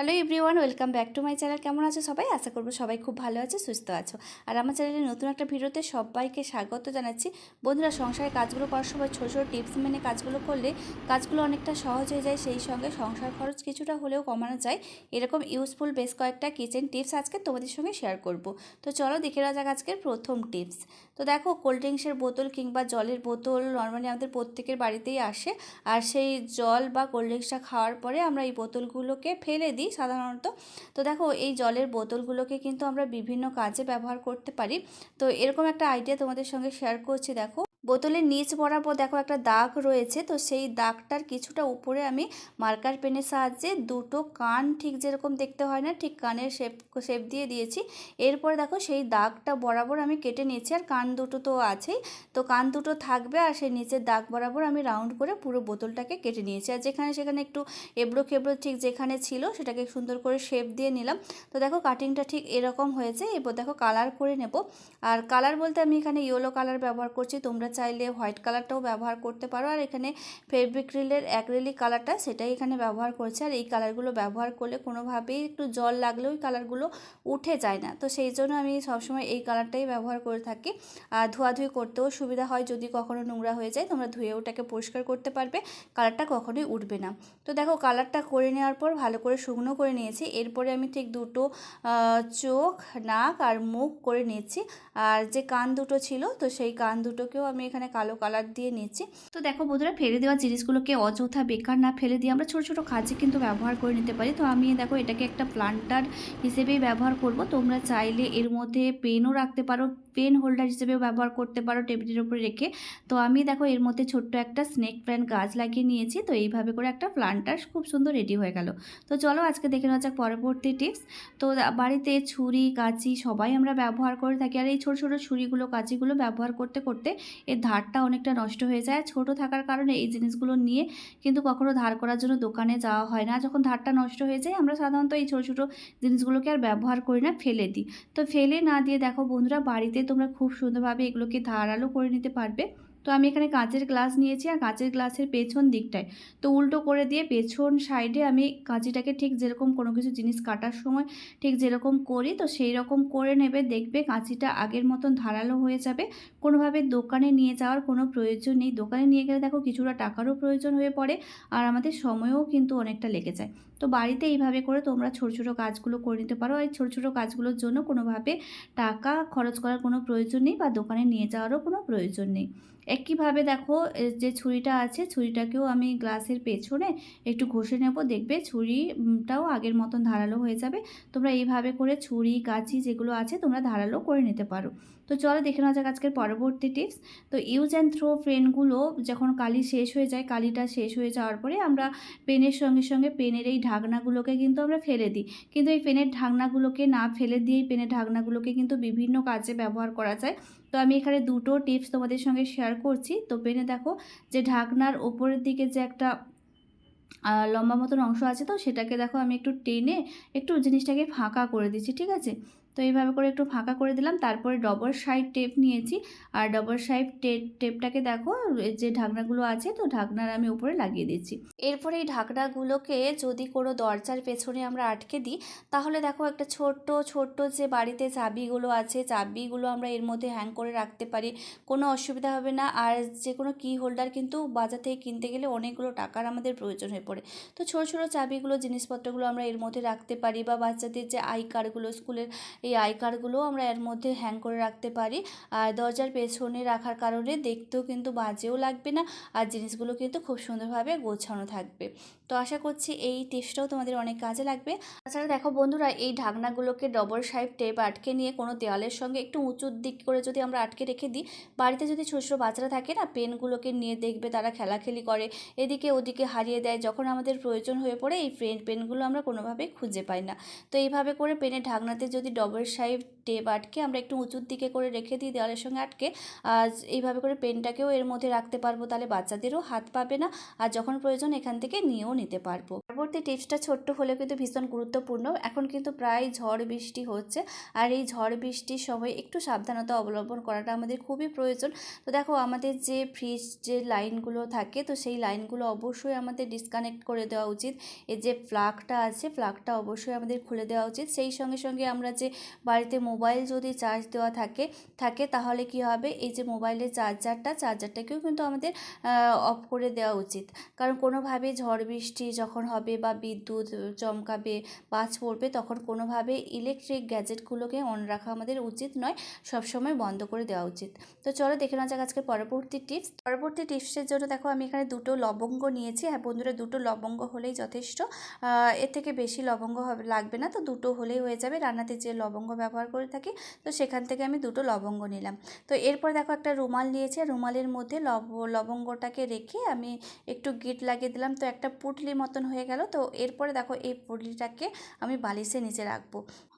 Hello everyone welcome back to my channel কেমন আছো সবাই? আশা করব সবাই খুব ভালো আছে, সুস্থ আছো। আর আমার চ্যানেলে নতুন একটা ভিডিওতে সবাইকে স্বাগত জানাচ্ছি। বন্ধুরা, সংসারের কাজগুলো করার সময় ছোটো ছোটো টিপস মেনে কাজগুলো করলে কাজগুলো অনেকটা সহজ হয়ে যায়। সেই সঙ্গে সংসার খরচ কিছুটা হলেও কমানো যায়। এরকম ইউজফুল বেশ কয়েকটা কিচেন টিপস আজকে তোমাদের সঙ্গে শেয়ার করব। তো চলো দেখে যাক আজকের প্রথম টিপস তো দেখো কোল্ড ড্রিঙ্কসের বোতল কিংবা জলের বোতল নর্মালি আমাদের প্রত্যেকের বাড়িতেই আসে। আর সেই জল বা কোল্ড ড্রিঙ্কসটা খাওয়ার পরে আমরা এই বোতলগুলোকে ফেলে দিই। সাধারণত। তো দেখো, এই জলের বোতলগুলোকে কিন্তু আমরা বিভিন্ন কাজে ব্যবহার করতে পারি। তো এরকম একটা আইডিয়া তোমাদের সঙ্গে শেয়ার করছি, দেখো। বোতলের নিচ বরাবর দেখো একটা দাগ রয়েছে, তো সেই দাগটার কিছুটা উপরে আমি মার্কার পেনের সাহায্যে দুটো কান ঠিক যেরকম দেখতে হয় না, ঠিক কানের শেপ শেপ দিয়ে দিয়েছি। এরপর দেখো সেই দাগটা বরাবর আমি কেটে নিয়েছি, আর কান দুটো তো আছেই, তো কান দুটো থাকবে আর সেই নিচের দাগ বরাবর আমি রাউন্ড করে পুরো বোতলটাকে কেটে নিয়েছি। আর যেখানে সেখানে একটু এবড়ো খেবড়ো ঠিক যেখানে ছিল সেটাকে সুন্দর করে শেপ দিয়ে নিলাম। তো দেখো কাটিংটা ঠিক এরকম হয়েছে, এরপর দেখো কালার করে নেব। আর কালার বলতে আমি এখানে ইয়েলো কালার ব্যবহার করছি, তোমরা চাইলে হোয়াইট কালারটাও ব্যবহার করতে পারো। আর এখানে ফেব্রিক্রিলের অ্যাক্রেলিক কালারটা সেটাই এখানে ব্যবহার করছি। আর এই কালারগুলো ব্যবহার করলে কোনোভাবেই একটু জল লাগলেও কালারগুলো উঠে যায় না। তো সেই জন্য আমি সবসময় এই কালারটাই ব্যবহার করে থাকি। আর ধোয়াধুয়ি করতেও সুবিধা হয় যদি কখনো নোংরা হয়ে যায়, তোমরা ধুয়ে ওটাকে পরিষ্কার করতে পারবে। কালারটা কখনোই উঠবে না। তো দেখো, কালারটা করে নেওয়ার পর ভালো করে শুকনো করে নিয়েছি। এরপরে আমি ঠিক দুটো চোখ, নাক আর মুখ করে নিয়েছি। আর যে কান দুটো ছিল, তো সেই কান দুটোকেও আমি এখানে কালো কালার দিয়ে নিচ্ছি। তো দেখো বন্ধুরা, ফেলে দেওয়া জিনিসগুলোকে অযথা বেকার না ফেলে দিয়ে আমরা ছোটো ছোটো কাজে কিন্তু ব্যবহার করে নিতে পারি। তো আমি দেখো এটাকে একটা প্লান্টার হিসেবেই ব্যবহার করব। তোমরা চাইলে এর মধ্যে পেনও রাখতে পারো। পেন হোল্ডার হিসেবেও ব্যবহার করতে পারো টেবিলের উপরে রেখে। তো আমি দেখো এর মধ্যে ছোট্ট একটা স্নেক প্ল্যান্ট গাছ লাগিয়ে নিয়েছি। তো এইভাবে করে একটা প্লান্টার খুব সুন্দর রেডি হয়ে গেল। তো চলো আজকে দেখে নেওয়া যাক পরবর্তী টিপস। তো বাড়িতে ছুরি, কাঁচি সবাই আমরা ব্যবহার করে থাকি। আর এই ছোটো ছোটো ছুরিগুলো, কাঁচিগুলো ব্যবহার করতে করতে এর ধারটা অনেকটা নষ্ট হয়ে যায়। ছোট থাকার কারণে এই জিনিসগুলো নিয়ে কিন্তু কখনো ধার করার জন্য দোকানে যাওয়া হয় না। যখন ধারটা নষ্ট হয়ে যায়, আমরা সাধারণত এই ছোটো ছোটো জিনিসগুলোকে আর ব্যবহার করি না, ফেলে দিই। তো ফেলে না দিয়ে দেখো বন্ধুরা, বাড়িতে তোমরা খুব সুন্দরভাবে এগুলোকে ধারালো করে নিতে পারবে। তো আমি এখানে কাঁচের গ্লাস নিয়েছি আর কাঁচের গ্লাসের পেছন দিকটায়। তো উল্টো করে দিয়ে পেছন সাইডে আমি কাঁচিটাকে ঠিক যেরকম কোনো কিছু জিনিস কাটার সময় ঠিক যেরকম করি, তো সেই রকম করে নেবে, দেখবে কাঁচিটা আগের মতন ধারালো হয়ে যাবে। কোনোভাবে দোকানে নিয়ে যাওয়ার কোনো প্রয়োজন নেই। দোকানে নিয়ে গেলে দেখো কিছুটা টাকারও প্রয়োজন হয়ে পড়ে আর আমাদের সময়ও কিন্তু অনেকটা লেগে যায়। তো বাড়িতে এইভাবে করে তোমরা ছোটো ছোটো কাজগুলো করে নিতে পারো আর ছোটো ছোটো কাজগুলোর জন্য কোনোভাবে টাকা খরচ করার কোনো প্রয়োজন নেই বা দোকানে নিয়ে যাওয়ারও কোনো প্রয়োজন নেই। একইভাবে দেখো যে ছুরিটা আছে, ছুরিটাকেও আমি গ্লাসের পেছনে একটু ঘষে নেব। দেখবে ছুরিটাও আগের মতন ধারালো হয়ে যাবে। তোমরা এইভাবে করে ছুরি কাঁচি যেগুলো আছে, তোমরা ধারালো করে নিতে পারো। তো চলো দেখে নেওয়া যাক আজকের পরবর্তী টিপস তো ইউজ অ্যান্ড থ্রো পেনগুলো যখন কালি শেষ হয়ে যায়, কালিটা শেষ হয়ে যাওয়ার পরে আমরা পেনের সঙ্গে সঙ্গে পেনের এই ঢাকনাগুলোকে কিন্তু আমরা ফেলে দিই। কিন্তু এই পেনের ঢাকনাগুলোকে না ফেলে দিয়েই পেনের ঢাকনাগুলোকে কিন্তু বিভিন্ন কাজে ব্যবহার করা যায়। তো আমি এখানে দুটো টিপস তোমাদের সঙ্গে শেয়ার করছি। তো পেনে দেখো, যে ঢাকনার ওপরের দিকে যে একটা লম্বা মতন অংশ আছে তো সেটাকে দেখো আমি একটু টেনে একটু জিনিসটাকে ফাঁকা করে দিচ্ছি, ঠিক আছে? তো এইভাবে করে একটু ফাঁকা করে দিলাম। তারপরে ডবল সাইড টেপ নিয়েছি। আর ডবল সাইড টেপ টেপটাকে দেখো, যে ঢাকনাগুলো আছে, তো ঢাকনার আমি উপরে লাগিয়ে দিচ্ছি। এরপরে এই ঢাকনাগুলোকে যদি কোনো দরজার পেছনে আমরা আটকে দিই, তাহলে দেখো একটা ছোট্ট ছোট্ট যে বাড়িতে চাবিগুলো আছে, চাবিগুলো আমরা এর মধ্যে হ্যাং করে রাখতে পারি। কোনো অসুবিধা হবে না। আর যে কোনো কি হোল্ডার কিন্তু বাজার থেকে কিনতে গেলে অনেকগুলো টাকার আমাদের প্রয়োজন হয়ে পড়ে। তো ছোটো ছোটো চাবিগুলো, জিনিসপত্রগুলো আমরা এর মধ্যে রাখতে পারি বা বাচ্চাদের যে আই কার্ডগুলো, স্কুলের এই আই কার্ডগুলোও আমরা এর মধ্যে হ্যাং করে রাখতে পারি। আর দরজার পেছনে রাখার কারণে দেখতেও কিন্তু বাজেও লাগবে না। আর জিনিসগুলো কিন্তু খুব সুন্দরভাবে গোছানো থাকবে। তো আশা করছি এই টিপসটাও তোমাদের অনেক কাজে লাগবে। তাছাড়া দেখো বন্ধুরা, এই ঢাকনাগুলোকে ডবল সাইড টেপ আটকে নিয়ে কোনো দেওয়ালের সঙ্গে একটু উঁচুর দিক করে যদি আমরা আটকে রেখে দিই, বাড়িতে যদি ছোটো ছোটো বাচ্চারা থাকে না পেনগুলোকে নিয়ে দেখবে তারা খেলাখেলি করে, এদিকে ওদিকে হারিয়ে দেয়, যখন আমাদের প্রয়োজন হয়ে পড়ে এই পেন পেনগুলো আমরা কোনোভাবেই খুঁজে পাই না। তো এইভাবে করে পেনের ঢাকনাতে যদি ডবল সাইড টেপ আটকে আমরা একটু উঁচুর দিকে করে রেখে দিই দেওয়ালের সঙ্গে আটকে আর এইভাবে করে পেনটাকেও এর মধ্যে রাখতে পারব, তাহলে বাচ্চাদেরও হাত পাবে না, আর যখন প্রয়োজন এখান থেকে নিয়েও নিতে পারব। পরবর্তী টিপসটা ছোট্ট হলেও কিন্তু ভীষণ গুরুত্বপূর্ণ। এখন কিন্তু প্রায় ঝড় বৃষ্টি হচ্ছে আর এই ঝড় বৃষ্টির সময় একটু সাবধানতা অবলম্বন করাটা আমাদের খুবই প্রয়োজন। তো দেখো আমাদের যে ফ্রিজ যে লাইনগুলো থাকে, তো সেই লাইনগুলো অবশ্যই আমাদের ডিসকানেক্ট করে দেওয়া উচিত। এই যে প্লাগটা আছে প্লাগটা অবশ্যই আমাদের খুলে দেওয়া উচিত। সেই সঙ্গে সঙ্গে আমরা যে বাড়িতে মোবাইল যদি চার্জ দেওয়া থাকে থাকে তাহলে কি হবে? এই যে মোবাইলের চার্জারটা চার্জারটাকেও কিন্তু আমাদের অফ করে দেওয়া উচিত। কারণ কোনোভাবে ঝড় বৃষ্টি যখন হবে বা বিদ্যুৎ চমকাবে, বাজ পড়বে, তখন কোনোভাবে ইলেকট্রিক গ্যাজেটগুলোকে অন রাখা আমাদের উচিত নয়। সবসময় বন্ধ করে দেওয়া উচিত। তো চলো দেখে নেওয়া যাক আজকে পরবর্তী টিপস পরবর্তী টিপসের জন্য দেখো, আমি এখানে দুটো লবঙ্গ নিয়েছি। হ্যাঁ বন্ধুরা, দুটো লবঙ্গ হলেই যথেষ্ট। এর থেকে বেশি লবঙ্গ হবে, লাগবে না। তো দুটো হলেই হয়ে যাবে। রান্নাতে যে লবঙ্গ ব্যবহার করে থাকি, তো সেখান থেকে আমি দুটো লবঙ্গ নিলাম। তো এরপর দেখো একটা রুমাল নিয়েছি। রুমালের মধ্যে লব, লবঙ্গটাকে রেখে আমি একটু গিট লাগিয়ে দিলাম। তো একটা পুটলি মতন হয়ে গেল। তো এরপরে দেখো এই পুটলিটাকে আমি বালিশের নিচে রাখব।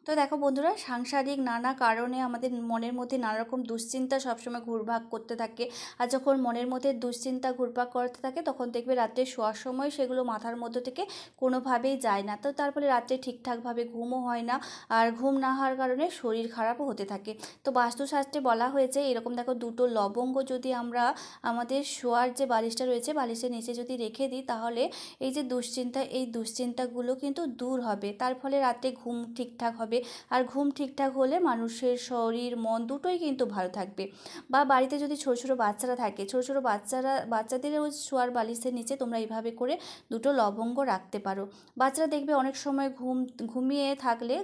তো দেখো বন্ধুরা, সাংসারিক নানা কারণে আমাদের মনের মধ্যে নানা রকম দুশ্চিন্তা সবসময় ঘুরভাগ করতে থাকে। আর যখন মনের মধ্যে দুশ্চিন্তা ঘুরভাগ করতে থাকে, তখন দেখবে রাত্রে শোয়ার সময় সেগুলো মাথার মধ্যে থেকে কোনোভাবেই যায় না। তো তারপরে রাত্রে ঠিকঠাকভাবে ঘুমও হয় না। আর ঘুম না হওয়ার কারণে শরীর খারাপও হতে থাকে। তো বাস্তুশাস্ত্রে বলা হয়েছে, এরকম দেখো দুটো লবঙ্গ যদি আমরা আমাদের শোয়ার যে বালিশটা রয়েছে, বালিশের নিচে যদি রেখে দিই, তাহলে এই যে দুশ্চিন্তা, এই দুশ্চিন্তাগুলো কিন্তু দূর হবে। তার ফলে রাতে ঘুম ঠিকঠাক হবে। আর ঘুম ঠিকঠাক হলে মানুষের শরীর, মন দুটোই কিন্তু ভালো থাকবে। বা বাড়িতে যদি ছোটো ছোটো বাচ্চারা থাকে, ছোটো ছোটো বাচ্চারা বাচ্চাদেরও শোয়ার বালিশের নিচে তোমরা এইভাবে করে দুটো লবঙ্গ রাখতে পারো। বাচ্চারা দেখবে অনেক সময় ঘুম, ঘুমিয়ে থাকলে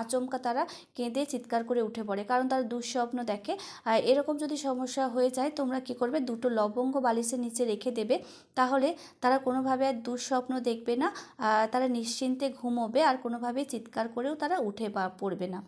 আচমকা তারা কেঁদে চিৎকার করে উঠে পড়ে, কারণ তারা দুঃস্বপ্ন দেখে। আর এরকম যদি সমস্যা হয়ে যায়, তোমরা কী করবে? দুটো লবঙ্গ বালিশের নিচে রেখে দেবে। তাহলে তারা কোনোভাবে আর দুঃস্বপ্ন দেখবে না তারা নিশ্চিন্তে ঘুমোবে আর কোনোভাবেই চিৎকার করেও তারা উঠে পড়বে না।